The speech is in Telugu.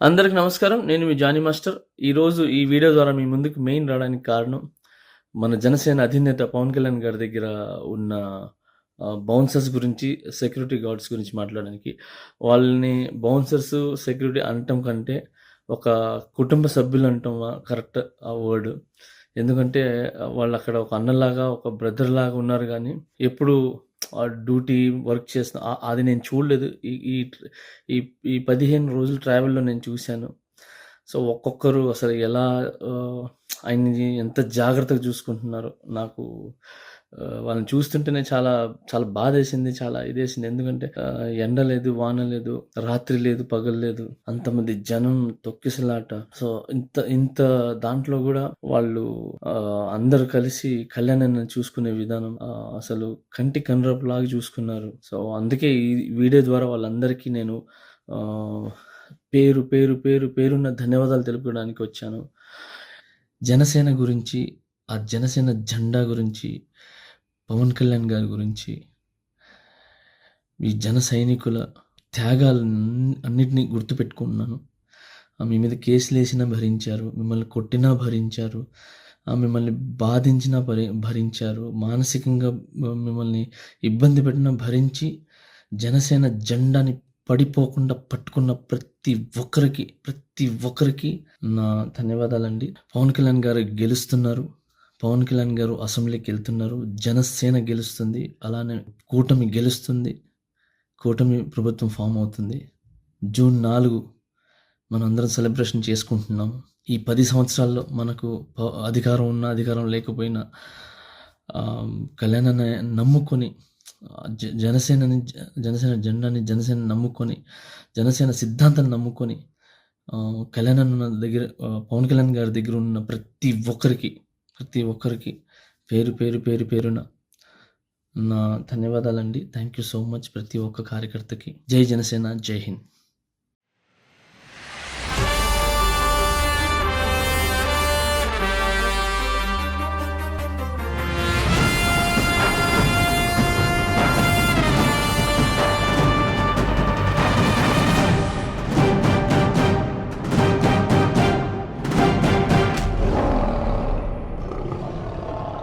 అందరికి నమస్కారం. నేను మీ జానీ మాస్టర్. ఈరోజు ఈ వీడియో ద్వారా మీ ముందుకు మెయిన్ రావడానికి కారణం మన జనసేన అధినేత పవన్ కళ్యాణ్ గారి దగ్గర ఉన్న బౌన్సర్స్ గురించి సెక్యూరిటీ గార్డ్స్ గురించి మాట్లాడడానికి. వాళ్ళని బౌన్సర్స్ సెక్యూరిటీ అనటం కంటే ఒక కుటుంబ సభ్యులు అంటాం కరెక్ట్ ఆ వర్డ్. ఎందుకంటే వాళ్ళు అక్కడ ఒక అన్నలాగా ఒక బ్రదర్ లాగా ఉన్నారు కానీ ఎప్పుడు డ్యూటీ వర్క్ చేసిన అది నేను చూడలేదు. ఈ ఈ ఈ పదిహేను రోజులు ట్రావెల్లో నేను చూశాను. సో ఒక్కొక్కరు అసలు ఎలా ఆయన్ని ఎంత జాగ్రత్తగా చూసుకుంటున్నారో నాకు వాళ్ళని చూస్తుంటేనే చాలా చాలా బాధ వేసింది చాలా ఇదేసింది. ఎందుకంటే ఎండ లేదు వాన లేదు రాత్రి లేదు పగలు లేదు అంతమంది జనం తొక్కిసలాట. సో ఇంత ఇంత దాంట్లో కూడా వాళ్ళు అందరు అందరూ కలిసి కళ్యాణాన్ని చూసుకునే విధానం అసలు కంటి కనురపులాగా చూసుకున్నారు. సో అందుకే ఈ వీడియో ద్వారా వాళ్ళందరికీ నేను పేరు పేరు పేరు పేరున్న ధన్యవాదాలు తెలుపుకోవడానికి వచ్చాను. జనసేన గురించి ఆ జనసేన జెండా గురించి పవన్ కళ్యాణ్ గారి గురించి ఈ జన సైనికుల త్యాగాలు అన్నిటినీ గుర్తుపెట్టుకుంటున్నాను. ఆ మీ మీద కేసులు వేసినా భరించారు మిమ్మల్ని కొట్టినా భరించారు ఆ మిమ్మల్ని బాధించినా భరి భరించారు మానసికంగా మిమ్మల్ని ఇబ్బంది పెట్టినా భరించి జనసేన జెండాని పడిపోకుండా పట్టుకున్న ప్రతి ఒక్కరికి ప్రతి ఒక్కరికి నా ధన్యవాదాలండి. పవన్ కళ్యాణ్ గారు గెలుస్తున్నారు. పవన్ కళ్యాణ్ గారు అసెంబ్లీకి వెళ్తున్నారు. జనసేన గెలుస్తుంది. అలానే కూటమి గెలుస్తుంది. కూటమి ప్రభుత్వం ఫామ్ అవుతుంది. జూన్ నాలుగు మనందరం సెలబ్రేషన్ చేసుకుంటున్నాము ఈ పది సంవత్సరాల్లో మనకు అధికారం ఉన్న అధికారం లేకపోయినా కళ్యాణాన్ని నమ్ముకొని జ- జనసేనని జనసేన జెండాని జనసేన నమ్ముకొని జనసేన సిద్ధాంతాన్ని నమ్ముకొని కళ్యాణ్ ఉన్న దగ్గర పవన్ కళ్యాణ్ గారి దగ్గర ఉన్న ప్రతి ఒక్కరికి ప్రతి ఒక్కరికి పేరు పేరు పేరు పేరున నా ధన్యవాదాలండి. థ్యాంక్ యూ సో మచ్ ప్రతి ఒక్క కార్యకర్తకి. జై జనసేన జై హింద్.